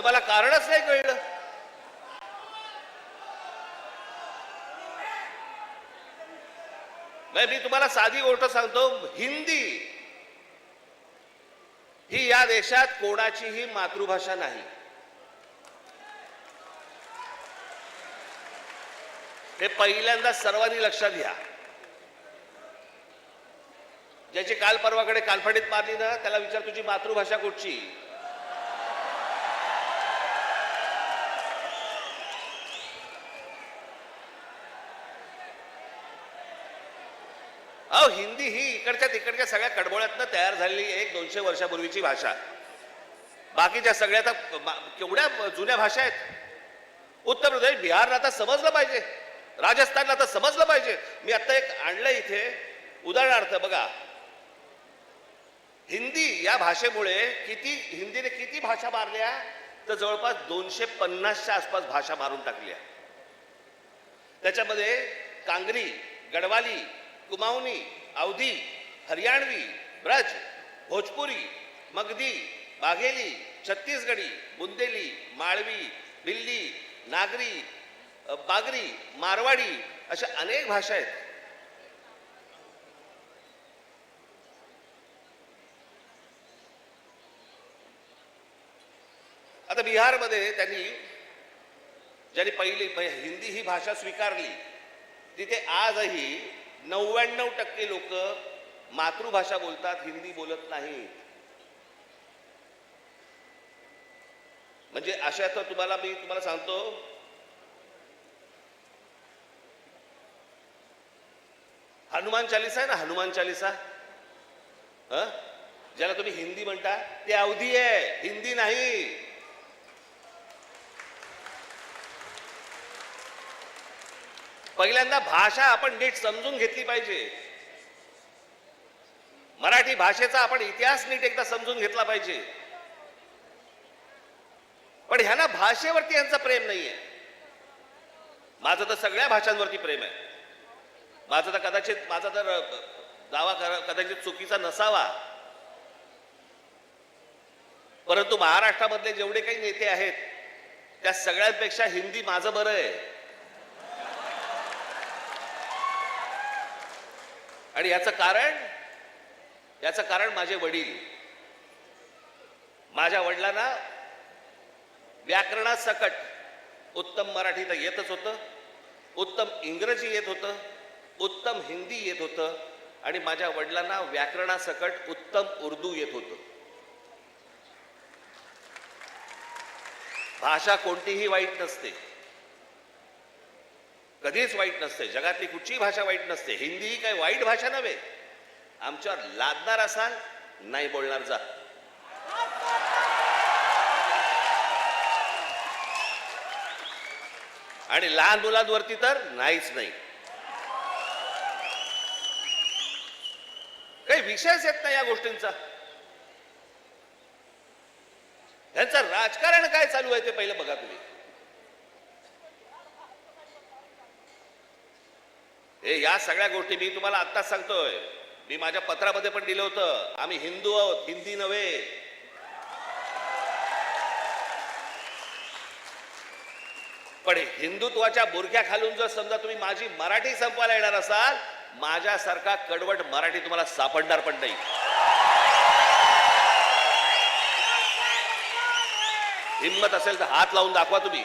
मला कारणच नाही कळलं. नाही मी तुम्हाला साधी गोष्ट सांगतो. हिंदी ही या देशात कोणाचीही मातृभाषा नाही. हे पहिल्यांदा सर्वांनी लक्षात घ्या. ज्याची काल परवाकडे कालफडीत मारली ना त्याला विचार तुझी मातृभाषा कुठची? अहो हिंदी ही इकडच्या तिकडच्या सगळ्या कडबोळ्यातनं तयार झालेली एक दोनशे वर्षापूर्वीची भाषा. बाकीच्या सगळ्या आता केवढ्या जुन्या भाषा आहेत? उत्तर प्रदेश बिहारला आता समजलं पाहिजे. राजस्थानला आता समजलं पाहिजे. मी आता एक आणलं इथे. उदाहरणार्थ बघा. हिंदी या भाषेमुळे किती हिंदीने किती भाषा मारल्या? तर जवळपास दोनशे पन्नासच्या आसपास भाषा मारून टाकल्या. त्याच्यामध्ये कांगरी गडवाली कुमाऊनी अवधी हरियाणवी ब्रज भोजपुरी मगधी बाघेली छत्तीसगडी बुंदेली माळवी दिल्ली नागरी बागरी मारवाडी अशा अनेक भाषा आहेत. आता बिहारमध्ये त्यांनी ज्यांनी पहिली हिंदी ही भाषा स्वीकारली तिथे आजही नव्याण्णव टक्के लोक मातृभाषा बोलतात हिंदी बोलत नाहीत. म्हणजे अशा तर तुम्हाला मी तुम्हाला सांगतो हनुमान चालीसा आहे ना हनुमान चालीसा? ज्याला तुम्ही हिंदी म्हणता ते अवधी आहे हिंदी नाही. पहिल्यांदा भाषा आपण नीट समजून घेतली पाहिजे. मराठी भाषेचा आपण इतिहास नीट एकदा समजून घेतला पाहिजे. पण ह्यांना भाषेवरती यांचं प्रेम नाहीये. माझं तर सगळ्या भाषांवरती प्रेम आहे. माझं तर कदाचित माझा तर दावा कदाचित चुकीचा नसावा. परंतु महाराष्ट्रामधले जेवढे काही नेते आहेत त्या सगळ्यांपेक्षा हिंदी माझं बरं आहे. आणि याचं कारण याचं कारण माझे वडील. माझ्या वडिलांना व्याकरणासकट उत्तम मराठी तर येतच होतं उत्तम इंग्रजी येत होतं उत्तम हिंदी येत होतं आणि माझ्या वडिलांना व्याकरणासकट उत्तम उर्दू येत होतं. भाषा कोणतीही वाईट नसते. कधीच वाईट नसते. जगातली कुठचीही भाषा वाईट नसते. हिंदी ही काही वाईट भाषा नव्हे. आमच्यावर लादणार असाल नाही बोलणार जा. आणि लहान मुलांवरती तर नाहीच नाही. काही विषयच येत नाही या गोष्टींचा. त्यांचं राजकारण काय चालू आहे ते पहिलं बघा तुम्ही. हे या सगळ्या गोष्टी मी तुम्हाला आत्ताच सांगतोय. मी माझ्या पत्रामध्ये पण दिलं होतं. आम्ही हिंदू आहोत हिंदी नव्हे. पण हिंदुत्वाच्या बुरख्या खालून जर समजा तुम्ही माझी मराठी संपवायला येणार असाल माझ्यासारखा कडवट मराठी तुम्हाला सापडणार पण नाही. हिंमत असेल तर हात लावून दाखवा तुम्ही.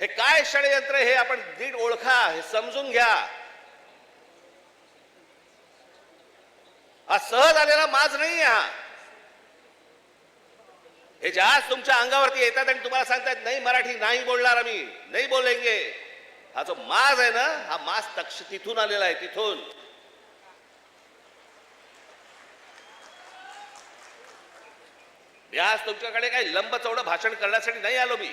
हे काय षडयंत्र हे आपण नीट ओळखा हे समजून घ्या. हा सहज आलेला माज नाही हा. हे जास्त तुमच्या अंगावरती येतात आणि तुम्हाला सांगतात नाही मराठी नाही बोलणार आम्ही नाही बोलेंगे. हा जो माज आहे ना हा माज तक्ष तिथून आलेला आहे तिथून. मी आज तुमच्याकडे काही लंब चौडं भाषण करण्यासाठी नाही आलो मी.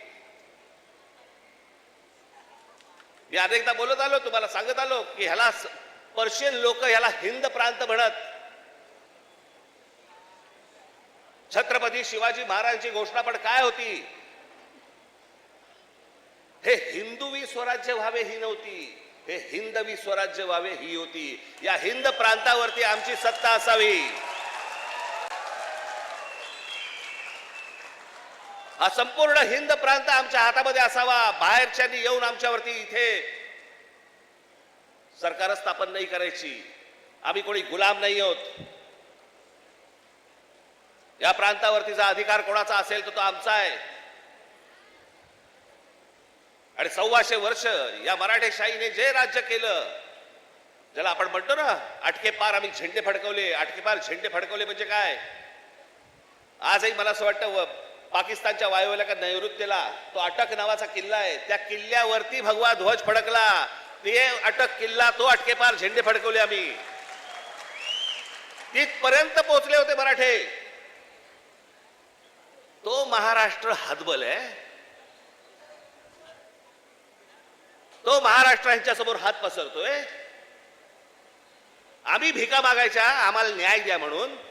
मी अनेकदा बोलत आलो तुम्हाला सांगत आलो की ह्याला पर्शियन लोक ह्याला हिंद प्रांत म्हणत. छत्रपती शिवाजी महाराजांची घोषणा पण काय होती? हे हिंदुवी स्वराज्य व्हावे ही नव्हती. हे हिंदवी स्वराज्य व्हावे ही होती. या हिंद प्रांतावरती आमची सत्ता असावी. हा संपूर्ण हिंद प्रांत आमच्या हातामध्ये असावा. बाहेरच्यांनी येऊन आमच्यावरती इथे सरकार स्थापन नाही करायची. आम्ही कोणी गुलाम नाही आहोत. या प्रांतावरतीचा अधिकार कोणाचा असेल तर तो आमचा आहे. आणि सव्वाशे वर्ष या मराठेशाहीने जे राज्य केलं ज्याला आपण म्हणतो ना आटकेपार आम्ही झेंडे फडकवले. आटकेपार झेंडे फडकवले म्हणजे काय? आजही मला असं वाटतं पाकिस्तानच्या वायुव्याला का नैऋत्येला तो अटक नावाचा किल्ला आहे. त्या किल्ल्यावरती भगवा ध्वज फडकला. ते अटक किल्ला तो अटकेपार झेंडे फडकवले आम्ही. तिथपर्यंत पोहोचले होते मराठे. तो महाराष्ट्र हतबल आहे. तो महाराष्ट्र यांच्या समोर हात पसरतोय. आम्ही भिका मागायच्या आम्हाला न्याय द्या म्हणून.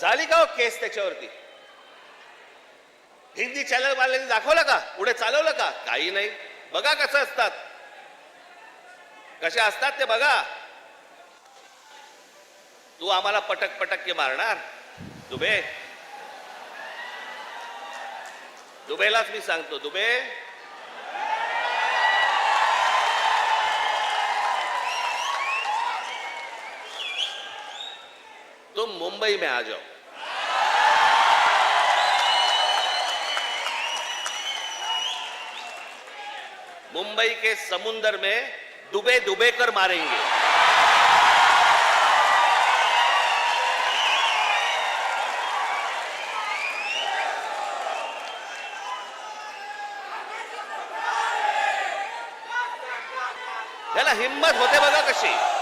झाली का हो केस त्याच्यावरती? हिंदी चॅनल वाल्यांनी दाखवलं का? पुढे चालवलं का? काही नाही. बघा कसं असतात. कसे असतात ते बघा. तू आम्हाला पटक पटक के मारणार. दुबे. दुबेलाच मी सांगतो दुबे. तुम मुंबई में आ जाओ। मुंबई के समुंदर में डूबे डूबे कर मारेंगे। त्याला हिंमत होते बघा कशी?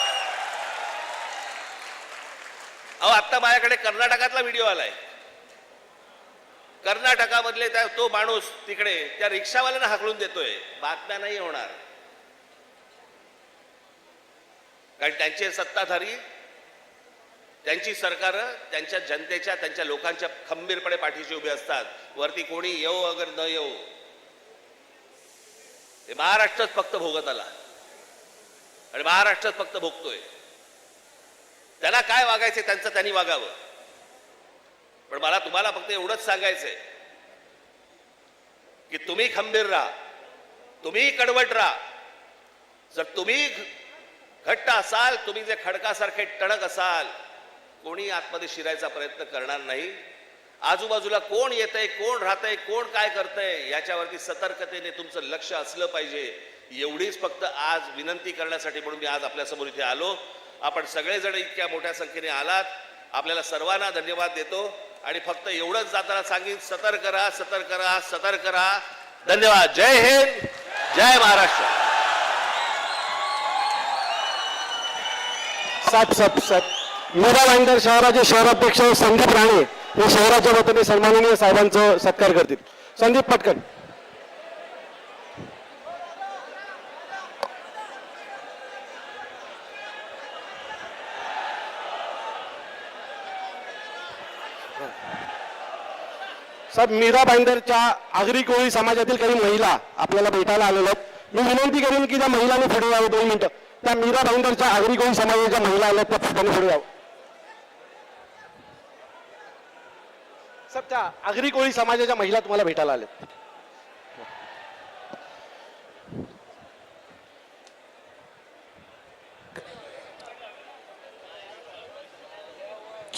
अहो आत्ता माझ्याकडे कर्नाटकातला व्हिडिओ आलाय. कर्नाटकामधले त्या तो माणूस तिकडे त्या रिक्षावाल्यांना हाकलून देतोय. बातम्या नाही होणार. कारण त्यांचे सत्ताधारी त्यांची सरकार त्यांच्या जनतेच्या त्यांच्या लोकांच्या खंबीरपणे पाठीशी उभे असतात. वरती कोणी येऊ अगर न येऊ ते महाराष्ट्रच फक्त भोगत आला आणि महाराष्ट्रच फक्त भोगतोय. त्यांना काय वागायचं त्यांचं त्यांनी वागावं. पण मला तुम्हाला फक्त एवढंच सांगायचंय की तुम्ही खंबीर राहा तुम्ही कडवट राहा. जर तुम्ही घट्ट असाल तुम्ही जे खडकासारखे टणक असाल कोणी आतमध्ये शिरायचा प्रयत्न करणार नाही. आजूबाजूला कोण येतंय कोण राहतंय कोण काय करतंय याच्यावरती सतर्कतेने तुमचं लक्ष असलं पाहिजे. एवढीच फक्त आज विनंती करण्यासाठी म्हणून मी आज आपल्यासमोर इथे आलो. आपण सगळेजण इतक्या मोठ्या संख्येने आलात. आपल्याला सर्वांना धन्यवाद देतो. आणि फक्त एवढंच जाताना सांगेन सतर्क राहा सतर्क राहा सतर्क राहा. धन्यवाद. जय हिंद. जय महाराष्ट्र. सात सात सात मीरा भाईंदर शहराचे शहराध्यक्ष संदीप राणे हे शहराच्या वतीने सन्माननीय साहेबांचं सत्कार करतील. संदीप पटकन. साहेब मीरा भाईंदरच्या आगरी कोळी समाजातील काही महिला आपल्याला भेटायला आलेल्या आहेत. मी विनंती करेन की त्या महिलांनी पुढे यावं दोन मिनिटं. त्या मीरा भाईंदरच्या आगरी कोळी समाजाच्या महिला आल्या त्या त्यांनी पुढे यावं. सर त्या आगरी कोळी समाजाच्या महिला तुम्हाला भेटायला आल्या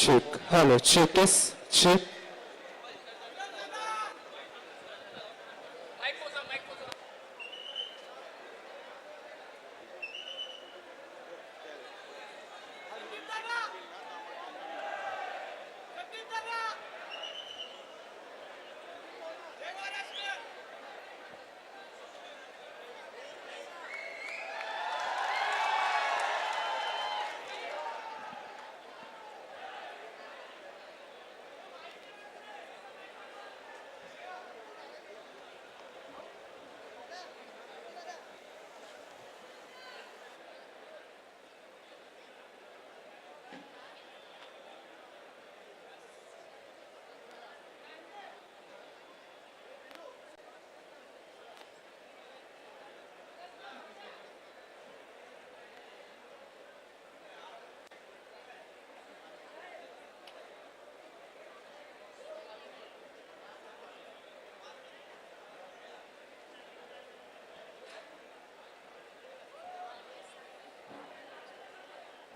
Check. Hello, check is check.